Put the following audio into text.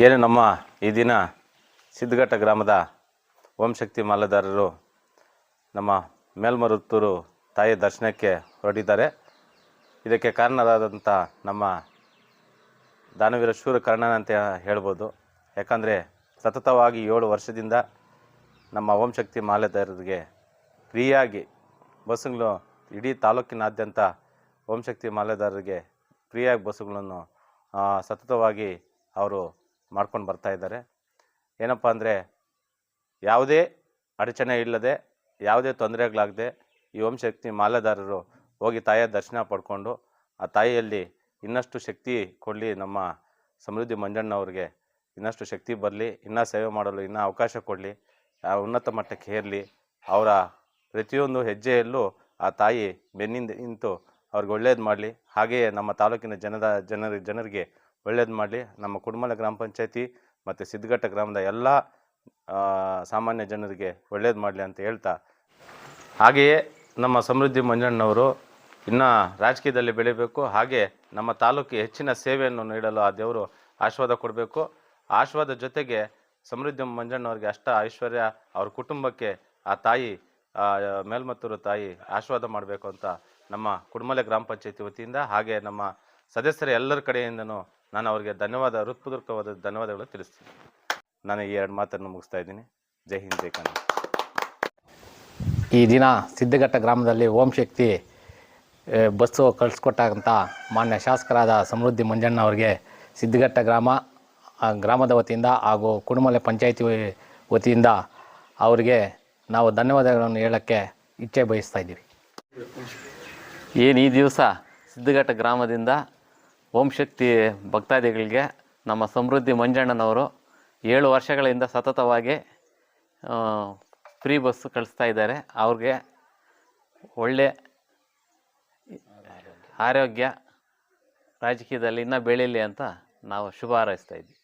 ಏನು ನಮ್ಮ ಈ ದಿನ ಸಿದ್ಧಘಟ್ಟ ಗ್ರಾಮದ ಓಂಶಕ್ತಿ ಮಾಲೆದಾರರು ನಮ್ಮ ಮೇಲ್ಮರುತ್ತೂರು ತಾಯಿ ದರ್ಶನಕ್ಕೆ ಹೊರಟಿದ್ದಾರೆ. ಇದಕ್ಕೆ ಕಾರಣರಾದಂಥ ನಮ್ಮ ದಾನವೀರ ಶೂರ ಕರ್ಣನ್ ಅಂತ ಹೇಳ್ಬೋದು. ಯಾಕಂದರೆ ಸತತವಾಗಿ ಏಳು ವರ್ಷದಿಂದ ನಮ್ಮ ಓಂಶಕ್ತಿ ಮಾಲೆದಾರರಿಗೆ ಫ್ರೀಯಾಗಿ ಬಸ್ಸುಗಳು ಇಡೀ ತಾಲೂಕಿನಾದ್ಯಂತ ಓಂಶಕ್ತಿ ಮಾಲೆದಾರರಿಗೆ ಫ್ರೀಯಾಗಿ ಬಸ್ಸುಗಳನ್ನು ಸತತವಾಗಿ ಅವರು ಮಾಡ್ಕೊಂಡು ಬರ್ತಾ ಇದ್ದಾರೆ. ಏನಪ್ಪ ಅಂದರೆ ಯಾವುದೇ ಅಡಚಣೆ ಇಲ್ಲದೆ, ಯಾವುದೇ ತೊಂದರೆಗಳಾಗದೆ ಈ ಓಂಶಕ್ತಿ ಮಾಲೆದಾರರು ಹೋಗಿ ತಾಯಿಯ ದರ್ಶನ ಪಡ್ಕೊಂಡು, ಆ ತಾಯಿಯಲ್ಲಿ ಇನ್ನಷ್ಟು ಶಕ್ತಿ ಕೊಡಲಿ ನಮ್ಮ ಸಮೃದ್ಧಿ ಮಂಜಣ್ಣವ್ರಿಗೆ ಇನ್ನಷ್ಟು ಶಕ್ತಿ ಬರಲಿ, ಇನ್ನೂ ಸೇವೆ ಮಾಡಲು ಇನ್ನೂ ಅವಕಾಶ ಕೊಡಲಿ, ಆ ಉನ್ನತ ಮಟ್ಟಕ್ಕೆ ಏರಲಿ. ಅವರ ಪ್ರತಿಯೊಂದು ಹೆಜ್ಜೆಯಲ್ಲೂ ಆ ತಾಯಿ ಬೆನ್ನಿಂದ ನಿಂತು ಅವ್ರಿಗೆ ಒಳ್ಳೇದು ಮಾಡಲಿ. ಹಾಗೆಯೇ ನಮ್ಮ ತಾಲೂಕಿನ ಜನದ ಜನರ, ಜನರಿಗೆ ಒಳ್ಳೇದು ಮಾಡಲಿ. ನಮ್ಮ ಕುಡುಮಲ ಗ್ರಾಮ ಪಂಚಾಯತಿ ಮತ್ತು ಸಿದ್ಧಘಟ್ಟ ಗ್ರಾಮದ ಎಲ್ಲ ಸಾಮಾನ್ಯ ಜನರಿಗೆ ಒಳ್ಳೇದು ಮಾಡಲಿ ಅಂತ ಹೇಳ್ತಾ. ಹಾಗೆಯೇ ನಮ್ಮ ಸಮೃದ್ಧಿ ಮಂಜಣ್ಣವರು ಇನ್ನು ರಾಜಕೀಯದಲ್ಲಿ ಬೆಳಿಬೇಕು. ಹಾಗೆ ನಮ್ಮ ತಾಲೂಕಿಗೆ ಹೆಚ್ಚಿನ ಸೇವೆಯನ್ನು ನೀಡಲು ಆ ದೇವರು ಆಶೀರ್ವಾದ ಕೊಡಬೇಕು. ಆಶೀರ್ವಾದ ಜೊತೆಗೆ ಸಮೃದ್ಧಿ ಮಂಜಣ್ಣವ್ರಿಗೆ ಅಷ್ಟ ಐಶ್ವರ್ಯ, ಅವ್ರ ಕುಟುಂಬಕ್ಕೆ ಆ ತಾಯಿ ಮೇಲ್ಮತ್ತೂರು ತಾಯಿ ಆಶೀರ್ವಾದ ಮಾಡಬೇಕು ಅಂತ ನಮ್ಮ ಕುಡುಮಲೆ ಗ್ರಾಮ ಪಂಚಾಯತಿ ವತಿಯಿಂದ. ಹಾಗೆ ನಮ್ಮ ಸದಸ್ಯರ ಎಲ್ಲರ ಕಡೆಯಿಂದನೂ ನಾನು ಅವರಿಗೆ ಧನ್ಯವಾದ ಹೃತ್ಪೂರ್ವಕವಾದ ಧನ್ಯವಾದಗಳು ತಿಳಿಸ್ತೀನಿ. ನಾನು ಈ ಎರಡು ಮಾತನ್ನು ಮುಗಿಸ್ತಾ ಇದ್ದೀನಿ. ಜೈ ಹಿಂದ್ ಜೈ ಕನ್ನಡ. ಈ ದಿನ ಸಿದ್ಧಘಟ್ಟ ಗ್ರಾಮದಲ್ಲಿ ಓಂ ಶಕ್ತಿ ಬಸ್ಸು ಕಳಿಸ್ಕೊಟ್ಟಂಥ ಮಾನ್ಯ ಶಾಸಕರಾದ ಸಮೃದ್ಧಿ ಮಂಜಣ್ಣ ಅವರಿಗೆ ಸಿದ್ಧಘಟ್ಟ ಗ್ರಾಮ ಗ್ರಾಮದ ವತಿಯಿಂದ ಹಾಗೂ ಕುಡುಮಲೆ ಪಂಚಾಯಿತಿ ವತಿಯಿಂದ ಅವರಿಗೆ ನಾವು ಧನ್ಯವಾದಗಳನ್ನು ಹೇಳೋಕ್ಕೆ ಇಚ್ಛೆ ಬಯಸ್ತಾ ಇದ್ದೀವಿ. ಏನು ಈ ದಿವಸ ಸಿದ್ಧಘಟ್ಟ ಗ್ರಾಮದಿಂದ ಓಂ ಶಕ್ತಿ ಭಕ್ತಾದಿಗಳಿಗೆ ನಮ್ಮ ಸಮೃದ್ಧಿ ಮಂಜಣ್ಣನವರು ಏಳು ವರ್ಷಗಳಿಂದ ಸತತವಾಗಿ ಫ್ರೀ ಬಸ್ಸು ಕಳಿಸ್ತಾ ಇದ್ದಾರೆ. ಅವ್ರಿಗೆ ಒಳ್ಳೆ ಆರೋಗ್ಯ ರಾಜಕೀಯದಲ್ಲಿ ಇನ್ನೂ ಬೆಳೀಲಿ ಅಂತ ನಾವು ಶುಭ ಹಾರೈಸ್ತಾ ಇದ್ದೀವಿ.